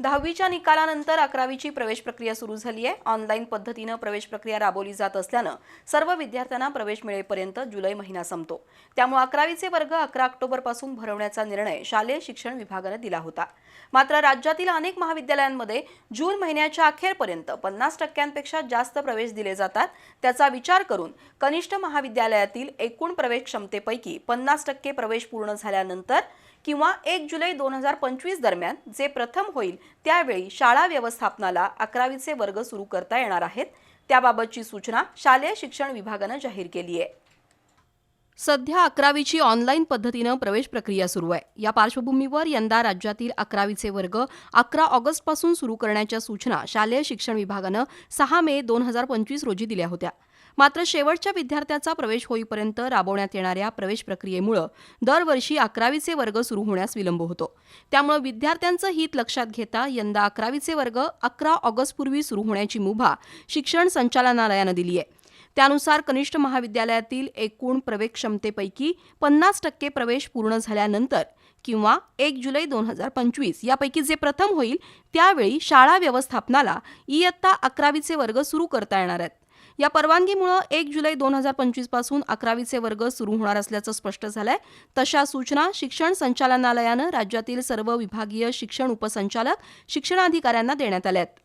दहावीच्या निकालानंतर अकरावीची प्रवेश प्रक्रिया सुरू झाली आहे. ऑनलाईन पद्धतीनं प्रवेश प्रक्रिया राबवली जात असल्यानं सर्व विद्यार्थ्यांना प्रवेश मिळेपर्यंत जुलै महिना संपतो. त्यामुळे अकरावीचे वर्ग अकरा ऑक्टोबरपासून भरवण्याचा निर्णय शालेय शिक्षण विभागानं दिला होता. मात्र राज्यातील अनेक महाविद्यालयांमध्ये जून महिन्याच्या अखेरपर्यंत पन्नास टक्क्यांपेक्षा जास्त प्रवेश दिले जातात. त्याचा विचार करून कनिष्ठ महाविद्यालयातील एकूण प्रवेश क्षमतेपैकी पन्नास टक्के प्रवेश पूर्ण झाल्यानंतर किंवा एक जुलै दोन हजार पंचवीस दरम्यान जे प्रथम होईल त्यावेळी शाळा व्यवस्थापनाला अकरावीचे वर्ग सुरू करता येणार आहेत. त्याबाबतची सूचना शालेय शिक्षण विभागानं जाहीर केली आहे. सध्या अकरावीची ऑनलाईन पद्धतीनं प्रवेश प्रक्रिया सुरू आहे. या पार्श्वभूमीवर यंदा राज्यातील अकरावीचे वर्ग अकरा ऑगस्टपासून सुरू करण्याच्या सूचना शालेय शिक्षण विभागानं सहा मे दोन हजार पंचवीस रोजी दिल्या होत्या. मात्र शेवटच्या विद्यार्थ्याचा प्रवेश होईपर्यंत राबवण्यात येणाऱ्या प्रवेश प्रक्रियेमुळं दरवर्षी अकरावीचे वर्ग सुरू होण्यास विलंब होतो. त्यामुळे विद्यार्थ्यांचं हित लक्षात घेता यंदा अकरावीचे वर्ग अकरा ऑगस्टपूर्वी सुरू होण्याची मुभा शिक्षण संचालनालयानं दिली आहे त्यानुसार कनिष्ठ महाविद्यालयातील एकूण प्रवेश क्षमतेपैकी पन्नास टक्के प्रवेश पूर्ण झाल्यानंतर किंवा एक जुलै दोन हजार पंचवीस यापैकी जे प्रथम होईल त्यावेळी शाळा व्यवस्थापनाला इयत्ता अकरावीचे वर्ग सुरू करता येणार आहेत. या परवानगीमुळं एक जुलै दोन हजार पंचवीसपासून अकरावीचे वर्ग सुरू होणार असल्याचं स्पष्ट झालंय. तशा सूचना शिक्षण संचालनालयानं राज्यातील सर्व विभागीय शिक्षण उपसंचालक शिक्षणाधिकाऱ्यांना देण्यात आल्या आहेत